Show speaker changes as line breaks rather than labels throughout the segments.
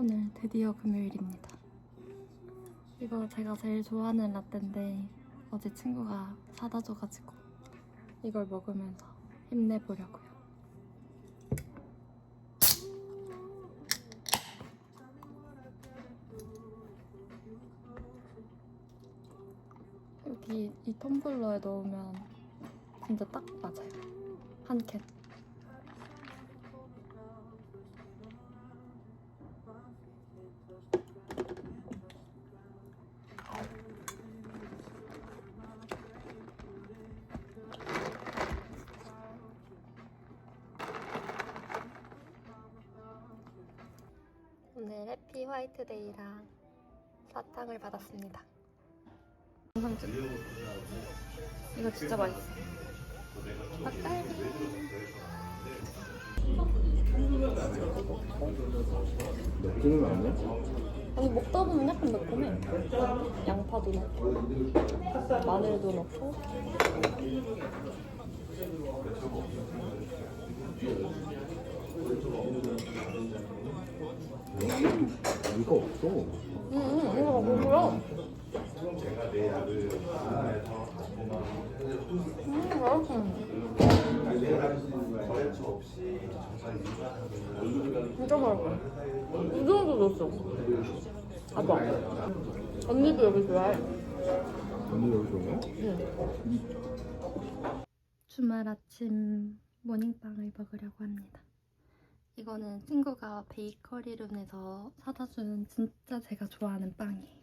오늘 드디어 금요일입니다. 이거 제가 제일 좋아하는 라떼인데 어제 친구가 사다 줘가지고 이걸 먹으면서 힘내보려고요. 여기 이 텀블러에 넣으면 진짜 딱 맞아요. 한 캔. 오늘 해피 화이트데이랑 사탕을 받았습니다. 영상 찍 이거 진짜 맛있어. 닭갈비.
맥주는 아니야?
아니 먹다 보면 약간 매콤해. 양파도 넣고, 마늘도 넣고.
이거 없어.
응, 응, 이거 먹어요. 음, 맛있어. 진짜 맛있어. 이 정도 넣었어. 아빠. 언니도 여기 좋아해.
언니 여기 좋아?
주말 아침 모닝빵을 먹으려고 합니다. 이거는 친구가 베이커리룸에서 사다 준 진짜 제가 좋아하는 빵이에요.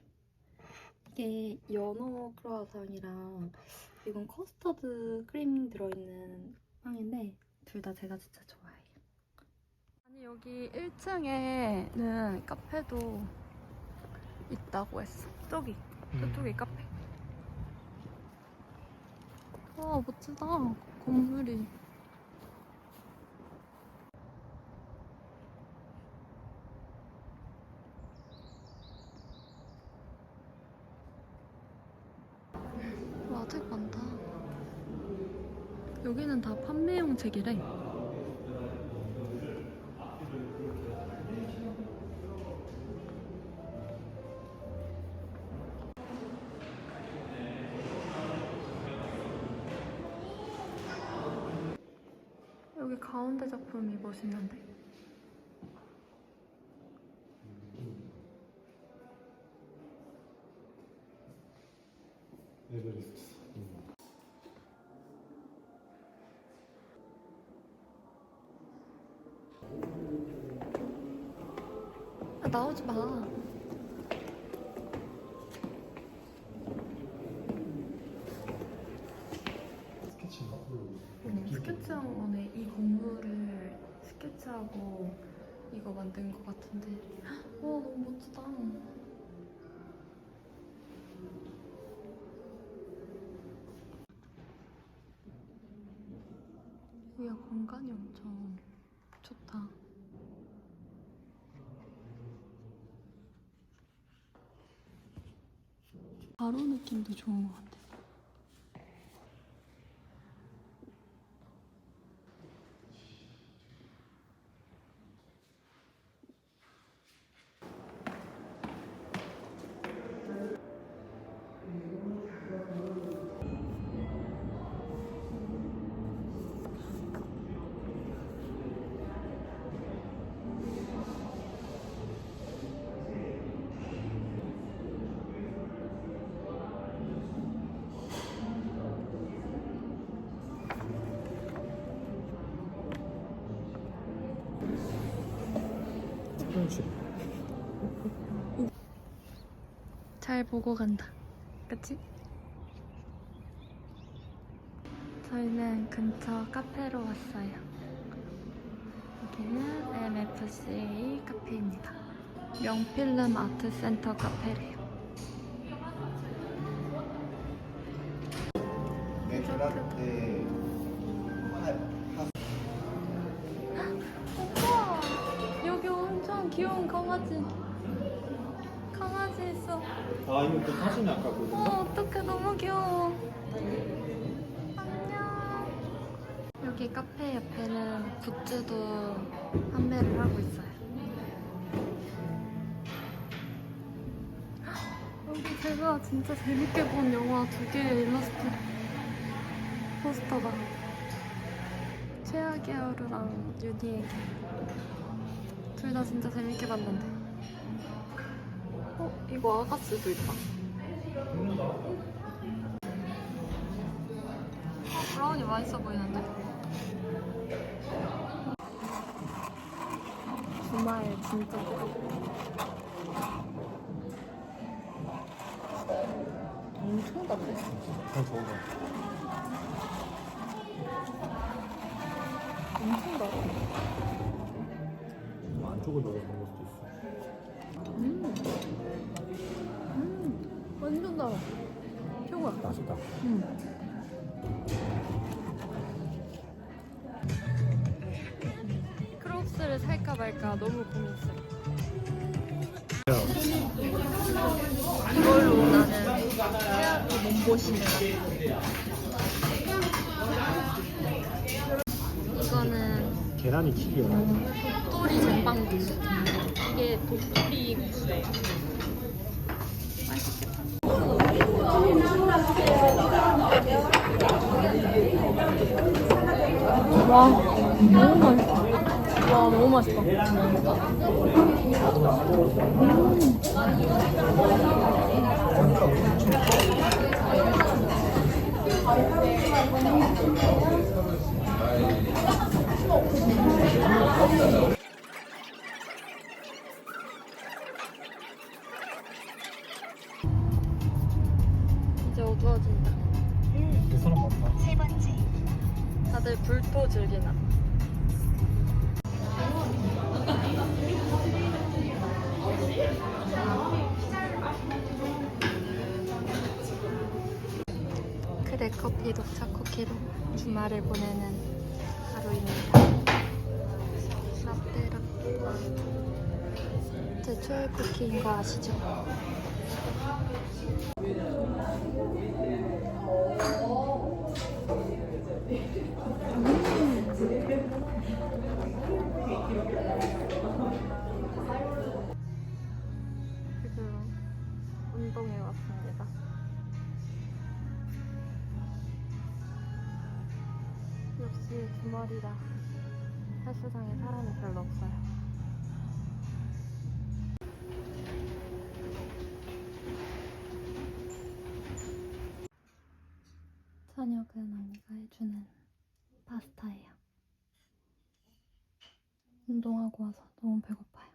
이게 연어 크루아상이랑 이건 커스터드 크림 들어있는 빵인데 둘 다 제가 진짜 좋아해요. 아니 여기 1층에는 카페도 있다고 했어. 저기 저쪽에 카페. 와 멋지다 건물이 와책 많다. 여기는 다 판매용 책이래. 여기 가운데 작품이 멋있는데
에베레스트.
아, 나오지 마
스케치인가?
음, 스케치한 거네. 이 건물을 스케치하고 이거 만든 것 같은데. 와, 너무 멋지다. 여기가 공간이 엄청 좋다. 바로 느낌도 좋은 것 같아.
프렌치.
잘 보고 간다. 그치? 저희는 근처 카페로 왔어요. 여기는 MFC 카페입니다. 명필름 아트센터 카페래요.
맥
귀여운 강아지. 강아지 있어.
아 이거 그 사진이 아까 그거.
어, 어떡해. 너무 귀여워. 안녕. 여기 카페 옆에는 굿즈도 판매를 하고 있어요. 여기 제가 진짜 재밌게 본 영화 두 개의 일러스트 포스터가 최악의 하루랑 유니에게 둘 다 진짜 재밌게 봤는데 어? 이거 아가씨도 있다 어, 브라운이 맛있어 보이는데? 주말 진짜 뜨겁다 엄청 덥네
잘 적어.
엄청 더워
안쪽을 넣어서 먹을 수도 있어.
음. 음. 완전 달아 최고야
맛있다.
음. 크록스를 살까 말까 너무 고민했어 이걸로 나는 최악의 몸보신을 이거는
계란이 킥이야.
독도리 잼빵국수 이게 독도리 국수래요 맛있겠다 와 너무 맛있다. 와 너무 맛있다 이제 어두워진다.
그 사람 많다.
다들 불토 즐기나? 그래 커피 녹차 쿠키로. 주말을 보내는 하루입니다. 라떼 라떼 제 최애 쿠키인 거 아시죠? 운동에 왔습니다. 역시 주말이라 헬스장에 사람이 별로 없어요. 저녁은 언니가 해주는 파스타예요. 운동하고 와서 너무 배고파요.